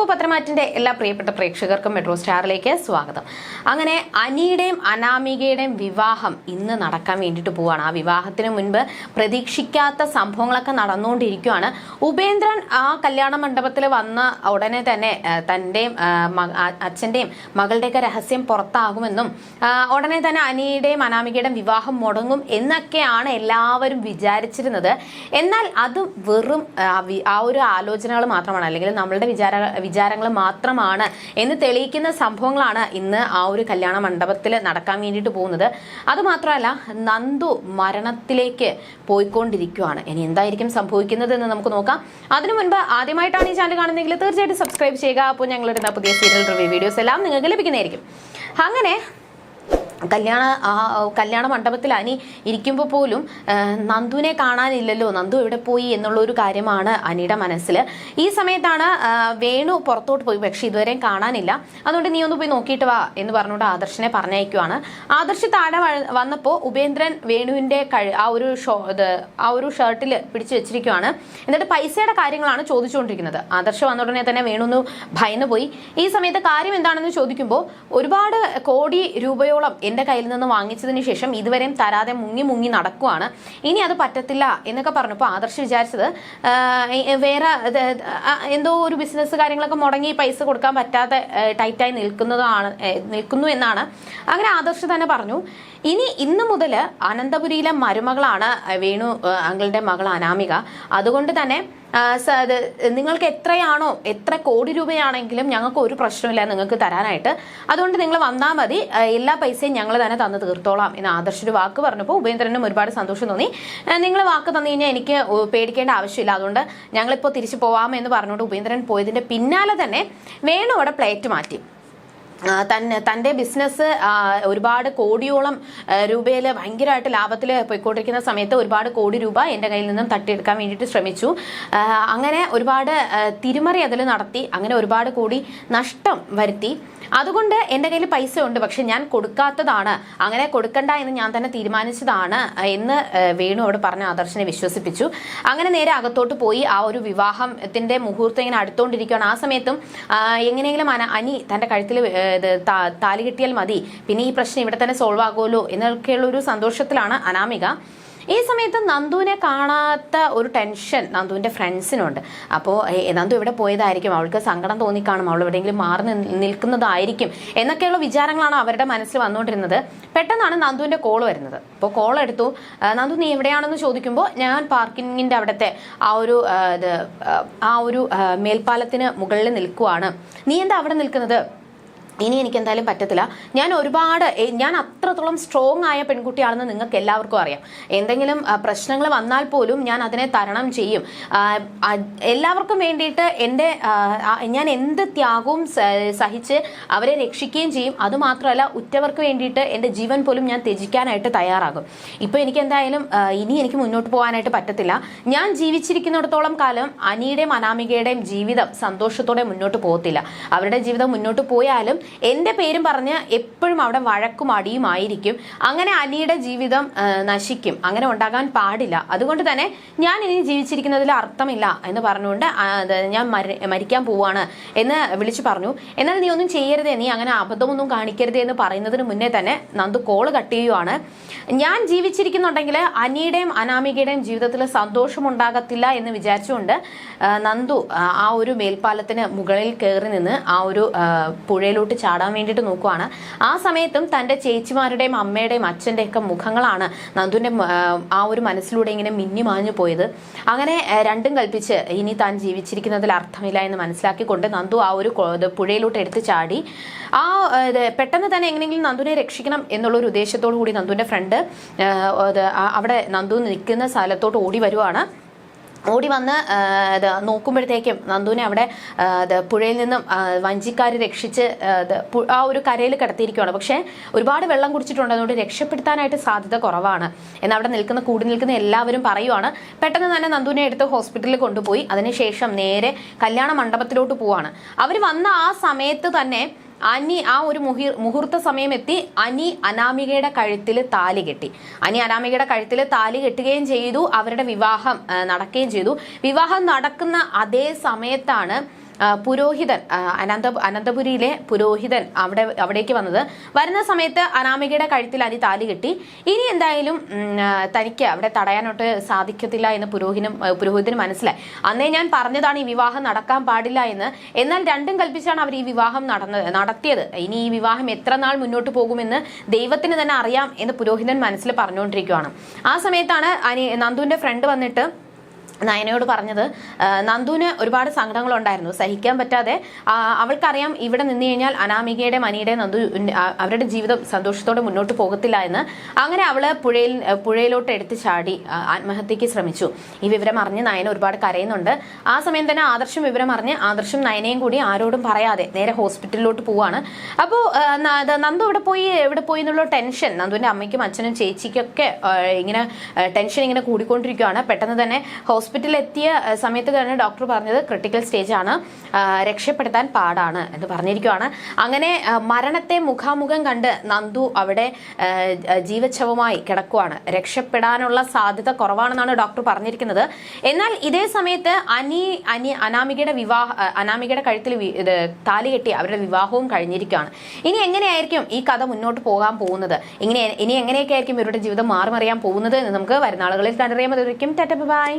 അപ്പൊ പത്രമാറ്റിന്റെ എല്ലാ പ്രിയപ്പെട്ട പ്രേക്ഷകർക്കും മെട്രോ സ്റ്റാറിലേക്ക് സ്വാഗതം. അങ്ങനെ അനിയുടെയും അനാമികയുടെയും വിവാഹം ഇന്ന് നടക്കാൻ വേണ്ടിയിട്ട് പോവാണ്. ആ വിവാഹത്തിന് മുൻപ് പ്രതീക്ഷിക്കാത്ത സംഭവങ്ങളൊക്കെ നടന്നുകൊണ്ടിരിക്കുകയാണ് ഉപേന്ദ്രൻ ആ കല്യാണ മണ്ഡപത്തിൽ വന്ന ഉടനെ തന്നെ തന്റെയും അച്ഛന്റെയും മകളുടെയൊക്കെ രഹസ്യം പുറത്താകുമെന്നും ഉടനെ തന്നെ അനിയുടെയും അനാമികയുടെയും വിവാഹം മുടങ്ങും എന്നൊക്കെയാണ് എല്ലാവരും വിചാരിച്ചിരുന്നത്. എന്നാൽ അത് വെറും ആ ഒരു ആലോചനകൾ മാത്രമാണ്. അല്ലെങ്കിൽ നമ്മളുടെ വിചാര വിചാരങ്ങൾ മാത്രമാണ്. എന്ന് തെളിയിക്കുന്ന സംഭവങ്ങളാണ് ഇന്ന് ആ ഒരു കല്യാണ മണ്ഡപത്തിൽ നടക്കാൻ വേണ്ടിയിട്ട് പോകുന്നത്. അതുമാത്രമല്ല നന്ദു മരണത്തിലേക്ക് പോയിക്കൊണ്ടിരിക്കുകയാണ് ഇനി എന്തായിരിക്കും സംഭവിക്കുന്നത് എന്ന് നമുക്ക് നോക്കാം. അതിനു മുൻപ് ആദ്യമായിട്ടാണ് ഈ ചാനൽ കാണുന്നതെങ്കിൽ തീർച്ചയായിട്ടും സബ്സ്ക്രൈബ് ചെയ്യുക. അപ്പോൾ ഞങ്ങളിടുന്ന പുതിയ സീരിയൽ റിവ്യൂ വീഡിയോസ് എല്ലാം നിങ്ങൾക്ക് ലഭിക്കുന്നതായിരിക്കും. അങ്ങനെ കല്യാണ ആ കല്യാണ മണ്ഡപത്തിൽ അനി ഇരിക്കുമ്പോൾ പോലും നന്ദുവിനെ കാണാനില്ലല്ലോ. നന്ദു എവിടെ പോയി എന്നുള്ള ഒരു കാര്യമാണ് അനിയുടെ മനസ്സിൽ ഈ സമയത്താണ് വേണു പുറത്തോട്ട് പോയി. പക്ഷെ ഇതുവരെയും കാണാനില്ല. അതുകൊണ്ട് നീ ഒന്ന് പോയി നോക്കിയിട്ട് വാ എന്ന് പറഞ്ഞുകൊണ്ട് ആദർശിനെ പറഞ്ഞയക്കുവാണ്. ആദർശ് താഴെ വന്നപ്പോൾ ഉപേന്ദ്രൻ വേണുവിന്റെ കഴി ആ ഒരു ഷോ ആ ഒരു ഷർട്ടിൽ പിടിച്ചു വെച്ചിരിക്കുവാണ്. എന്നിട്ട് പൈസയുടെ കാര്യങ്ങളാണ് ചോദിച്ചുകൊണ്ടിരിക്കുന്നത്. ആദർശ് വന്ന ഉടനെ തന്നെ വേണു ഒന്ന് പോയി. ഈ സമയത്ത് കാര്യം എന്താണെന്ന് ചോദിക്കുമ്പോൾ ഒരുപാട് കോടി രൂപയോളം എന്റെ കയ്യിൽ നിന്ന് വാങ്ങിച്ചതിന് ശേഷം ഇതുവരെയും തരാതെ മുങ്ങി മുങ്ങി നടക്കുവാണ്. ഇനി അത് പറ്റത്തില്ല എന്നൊക്കെ പറഞ്ഞപ്പോൾ ആദർശ് വിചാരിച്ചത് വേറെ എന്തോ ഒരു ബിസിനസ് കാര്യങ്ങളൊക്കെ മുടങ്ങി പൈസ കൊടുക്കാൻ പറ്റാതെ ടൈറ്റായി നിൽക്കുന്നതാണ് നിൽക്കുന്നു എന്നാണ്. അങ്ങനെ ആദർശ് തന്നെ പറഞ്ഞു ഇനി ഇന്ന് മുതൽ അനന്തപുരിയിലെ മരുമകളാണ് വേണു അങ്കിളുടെ മകൾ അനാമിക. അതുകൊണ്ട് തന്നെ നിങ്ങൾക്ക് എത്രയാണോ എത്ര കോടി രൂപയാണെങ്കിലും ഞങ്ങൾക്ക് ഒരു പ്രശ്നമില്ല നിങ്ങൾക്ക് തരാനായിട്ട്. അതുകൊണ്ട് നിങ്ങൾ വന്നാൽ മതി. എല്ലാ പൈസയും ഞങ്ങൾ തന്നെ തന്നു തീർത്തോളാം എന്ന് ആദർശൊരു വാക്ക് പറഞ്ഞപ്പോൾ ഉപേന്ദ്രനും ഒരുപാട് സന്തോഷം തോന്നി. നിങ്ങൾ വാക്ക് തന്നു കഴിഞ്ഞാൽ എനിക്ക് പേടിക്കേണ്ട ആവശ്യമില്ല. അതുകൊണ്ട് ഞങ്ങളിപ്പോൾ തിരിച്ചു പോവാമെന്ന് പറഞ്ഞുകൊണ്ട് ഉപേന്ദ്രൻ പോയതിന്റെ പിന്നാലെ തന്നെ വേണു അവിടെ പ്ലേറ്റ് മാറ്റി. തന്നെ തന്റെ ബിസിനസ് ഒരുപാട് കോടിയോളം രൂപയിൽ ഭയങ്കരമായിട്ട് ലാഭത്തിൽ പോയിക്കൊണ്ടിരിക്കുന്ന സമയത്ത് ഒരുപാട് കോടി രൂപ എന്റെ കയ്യിൽ നിന്നും തട്ടിയെടുക്കാൻ വേണ്ടിയിട്ട് ശ്രമിച്ചു. അങ്ങനെ ഒരുപാട് തിരുമറി അതിൽ നടത്തി അങ്ങനെ ഒരുപാട് കോടി നഷ്ടം വരുത്തി. അതുകൊണ്ട് എന്റെ കയ്യിൽ പൈസ ഉണ്ട് പക്ഷെ ഞാൻ കൊടുക്കാത്തതാണ്. അങ്ങനെ കൊടുക്കണ്ട എന്ന് ഞാൻ തന്നെ തീരുമാനിച്ചതാണ് എന്ന് വേണു അവിടെ പറഞ്ഞ ആദർശനെ വിശ്വസിപ്പിച്ചു. അങ്ങനെ നേരെ അകത്തോട്ട് പോയി ആ ഒരു വിവാഹത്തിന്റെ മുഹൂർത്തം ഇങ്ങനെ അടുത്തോണ്ടിരിക്കുകയാണ് ആ സമയത്തും എങ്ങനെയെങ്കിലും അനി തന്റെ കഴുത്തിൽ താലി കിട്ടിയാൽ മതി. പിന്നെ ഈ പ്രശ്നം ഇവിടെ തന്നെ സോൾവ് ആകുമല്ലോ എന്നൊക്കെയുള്ള ഒരു സന്തോഷത്തിലാണ് അനാമിക. ഈ സമയത്ത് നന്ദുവിനെ കാണാത്ത ഒരു ടെൻഷൻ നന്ദുവിന്റെ ഫ്രണ്ട്സിനുണ്ട് അപ്പോൾ നന്ദു ഇവിടെ പോയതായിരിക്കും? അവൾക്ക് സങ്കടം തോന്നിക്കാണും. അവൾ എവിടെയെങ്കിലും മാറി നിൽ- നിൽക്കുന്നതായിരിക്കും. എന്നൊക്കെയുള്ള വിചാരങ്ങളാണ് അവരുടെ മനസ്സിൽ വന്നുകൊണ്ടിരുന്നത്. പെട്ടെന്നാണ് നന്ദുവിന്റെ കോൾ വരുന്നത്. അപ്പോൾ കോൾ എടുത്തു. നന്ദു നീ എവിടെയാണെന്ന് ചോദിക്കുമ്പോൾ ഞാൻ പാർക്കിങ്ങിന്റെ അവിടുത്തെ ആ ഒരു ആ, ഒരു മേൽപ്പാലത്തിന് മുകളിൽ നിൽക്കുവാണ്. നീ എന്താ അവിടെ നിൽക്കുന്നത്? ഇനി എനിക്ക് എന്തായാലും പറ്റത്തില്ല. ഞാൻ ഒരുപാട് ഞാൻ അത്രത്തോളം സ്ട്രോങ് ആയ പെൺകുട്ടിയാണെന്ന് നിങ്ങൾക്ക് എല്ലാവർക്കും അറിയാം. എന്തെങ്കിലും പ്രശ്നങ്ങൾ വന്നാൽ പോലും ഞാൻ അതിനെ തരണം ചെയ്യും. എല്ലാവർക്കും വേണ്ടിയിട്ട് എന്റെ ഞാൻ എന്ത് ത്യാഗവും സഹിച്ച് അവരെ രക്ഷിക്കുകയും ചെയ്യും. അതുമാത്രമല്ല ഉറ്റവർക്ക് വേണ്ടിയിട്ട് എന്റെ ജീവൻ പോലും ഞാൻ ത്യജിക്കാനായിട്ട് തയ്യാറാകും. ഇപ്പോൾ എനിക്ക് എന്തായാലും ഇനി എനിക്ക് മുന്നോട്ട് പോകാനായിട്ട് പറ്റത്തില്ല. ഞാൻ ജീവിച്ചിരിക്കുന്നിടത്തോളം കാലം അനിയുടെയും അനാമികയുടെയും ജീവിതം സന്തോഷത്തോടെ മുന്നോട്ട് പോകത്തില്ല. അവരുടെ ജീവിതം മുന്നോട്ട് പോയാലും എന്റെ പേരും പറഞ്ഞ് എപ്പോഴും അവിടെ വഴക്കും അടിയും ആയിരിക്കും. അങ്ങനെ അനിയുടെ ജീവിതം നശിക്കും. അങ്ങനെ ഉണ്ടാകാൻ പാടില്ല. അതുകൊണ്ട് തന്നെ ഞാൻ ഇനി ജീവിച്ചിരിക്കുന്നതിൽ അർത്ഥമില്ല എന്ന് പറഞ്ഞുകൊണ്ട് ഞാൻ മരിക്കാൻ പോവാണ് എന്ന് വിളിച്ചു പറഞ്ഞു. എന്നാൽ നീ ഒന്നും ചെയ്യരുതേ. നീ അങ്ങനെ അബദ്ധമൊന്നും കാണിക്കരുതേ എന്ന് പറയുന്നതിന് മുന്നേ തന്നെ നന്ദു കോൾ കട്ട് ചെയ്യുവാണ്. ഞാൻ ജീവിച്ചിരിക്കുന്നുണ്ടെങ്കിൽ അനിയുടെയും അനാമികയുടെയും ജീവിതത്തിൽ സന്തോഷം ഉണ്ടാകത്തില്ല എന്ന് വിചാരിച്ചുകൊണ്ട് നന്ദു ആ, ഒരു മേൽപ്പാലത്തിന് മുകളിൽ കയറി നിന്ന് ആ ഒരു ആ, പുഴയിലോട്ട് ചാടാൻ വേണ്ടിയിട്ട് നോക്കുവാണ്. ആ സമയത്തും തന്റെ ചേച്ചിമാരുടെയും അമ്മയുടെയും അച്ഛന്റെ ഒക്കെ മുഖങ്ങളാണ് നന്ദുവിന്റെ ആ, ഒരു മനസ്സിലൂടെ ഇങ്ങനെ മിന്നി മാഞ്ഞു പോയത്. അങ്ങനെ രണ്ടും കൽപ്പിച്ച് ഇനി താൻ ജീവിച്ചിരിക്കുന്നതിൽ അർത്ഥമില്ല എന്ന് മനസ്സിലാക്കിക്കൊണ്ട് നന്ദു ആ ഒരു പുഴയിലോട്ട് എടുത്ത് ചാടി. ആ പെട്ടെന്ന് തന്നെ എങ്ങനെയെങ്കിലും നന്ദുവിനെ രക്ഷിക്കണം എന്നുള്ള ഒരു ഉദ്ദേശത്തോടു കൂടി നന്ദുവിന്റെ ഫ്രണ്ട് അവിടെ നന്ദു നിൽക്കുന്ന സ്ഥലത്തോട്ട് ഓടി വരുവാണ്. ഓടി വന്ന് ഇത് നോക്കുമ്പോഴത്തേക്കും നന്ദുവിനെ അവിടെ ഇത് പുഴയിൽ നിന്നും വഞ്ചിക്കാർ രക്ഷിച്ച് ആ ഒരു കരയിൽ കിടത്തിയിരിക്കുകയാണ്. പക്ഷേ ഒരുപാട് വെള്ളം കുടിച്ചിട്ടുണ്ട്. അതുകൊണ്ട് രക്ഷപ്പെടുത്താനായിട്ട് സാധ്യത കുറവാണ്. എന്ന് അവിടെ നിൽക്കുന്ന കൂടി നിൽക്കുന്ന എല്ലാവരും പറയുവാണ്. പെട്ടെന്ന് തന്നെ നന്ദുവിനെ എടുത്ത് ഹോസ്പിറ്റലിൽ കൊണ്ടുപോയി. അതിനുശേഷം നേരെ കല്യാണ മണ്ഡപത്തിലോട്ട് പോവാണ്. അവർ വന്ന ആ സമയത്ത് തന്നെ അനി ആ ഒരു മുഹിർ മുഹൂർത്ത സമയം എത്തി അനി അനാമികയുടെ കഴുത്തിൽ താലി കെട്ടി. അനി അനാമികയുടെ കഴുത്തിൽ താലി കെട്ടുകയും ചെയ്തു. അവരുടെ വിവാഹം നടക്കുകയും ചെയ്തു. വിവാഹം നടക്കുന്ന അതേ സമയത്താണ് പുരോഹിതൻ അനന്ത അനന്തപുരിയിലെ പുരോഹിതൻ അവിടെ അവിടേക്ക് വന്നത്. വരുന്ന സമയത്ത് അനാമികയുടെ കഴുത്തിൽ അതി താലി കെട്ടി. ഇനി എന്തായാലും തനിക്ക് അവിടെ തടയാനോട്ട് സാധിക്കത്തില്ല എന്ന് പുരോഹിതനും പുരോഹിതനും മനസ്സിലായി. അന്നേ ഞാൻ പറഞ്ഞതാണ് ഈ വിവാഹം നടക്കാൻ പാടില്ല എന്ന്. എന്നാൽ രണ്ടും കൽപ്പിച്ചാണ് അവർ ഈ വിവാഹം നടന്നത് നടത്തിയത്. ഇനി ഈ വിവാഹം എത്ര നാൾ മുന്നോട്ട് പോകുമെന്ന് ദൈവത്തിന് തന്നെ അറിയാം എന്ന് പുരോഹിതൻ മനസ്സിൽ പറഞ്ഞുകൊണ്ടിരിക്കുകയാണ് ആ സമയത്താണ് അനി നന്ദുവിന്റെ ഫ്രണ്ട് വന്നിട്ട് നയനയോട് പറഞ്ഞത് നന്ദുവിന് ഒരുപാട് സങ്കടങ്ങളുണ്ടായിരുന്നു. സഹിക്കാൻ പറ്റാതെ അവൾക്കറിയാം ഇവിടെ നിന്ന് കഴിഞ്ഞാൽ അനാമികയുടെ മനിയുടെ നന്ദു അവരുടെ ജീവിതം സന്തോഷത്തോടെ മുന്നോട്ട് പോകത്തില്ല എന്ന്. അങ്ങനെ അവൾ പുഴയിൽ പുഴയിലോട്ട് എടുത്ത് ചാടി ആത്മഹത്യക്ക് ശ്രമിച്ചു. ഈ വിവരം അറിഞ്ഞ് നയന ഒരുപാട് കരയുന്നുണ്ട്. ആ സമയം തന്നെ ആദർശം വിവരം അറിഞ്ഞ് ആദർശം നയനയും കൂടി ആരോടും പറയാതെ നേരെ ഹോസ്പിറ്റലിലോട്ട് പോവാണ്. അപ്പോൾ നന്ദു ഇവിടെ പോയി എവിടെ പോയി എന്നുള്ള ടെൻഷൻ നന്ദുവിന്റെ അമ്മയ്ക്കും അച്ഛനും ചേച്ചിക്കൊക്കെ ഇങ്ങനെ ടെൻഷൻ ഇങ്ങനെ കൂടിക്കൊണ്ടിരിക്കുകയാണ് പെട്ടെന്ന് തന്നെ ഹോസ്പിറ്റലിൽ എത്തിയ സമയത്ത് തന്നെ ഡോക്ടർ പറഞ്ഞത് ക്രിട്ടിക്കൽ സ്റ്റേജ് ആണ് രക്ഷപ്പെടുത്താൻ പാടാണ് എന്ന് പറഞ്ഞിരിക്കുവാണ്. അങ്ങനെ മരണത്തെ മുഖാമുഖം കണ്ട് നന്ദു അവിടെ ജീവച്ഛവമായി കിടക്കുവാണ്. രക്ഷപ്പെടാനുള്ള സാധ്യത കുറവാണെന്നാണ് ഡോക്ടർ പറഞ്ഞിരിക്കുന്നത്. എന്നാൽ ഇതേ സമയത്ത് അനി അനി അനാമികയുടെ വിവാഹ അനാമികയുടെ കഴുത്തിൽ താലി കെട്ടി അവരുടെ വിവാഹവും കഴിഞ്ഞിരിക്കുകയാണ്. ഇനി എങ്ങനെയായിരിക്കും ഈ കഥ മുന്നോട്ട് പോകാൻ പോകുന്നത്? ഇങ്ങനെ ഇനി എങ്ങനെയൊക്കെ ആയിരിക്കും ഇവരുടെ ജീവിതം മാറി മറിയാൻ പോകുന്നത് എന്ന് നമുക്ക് വരുന്ന ആളുകളിൽ കണ്ടറിയാൻ മതിയായിരിക്കും ടാറ്റ ബൈ.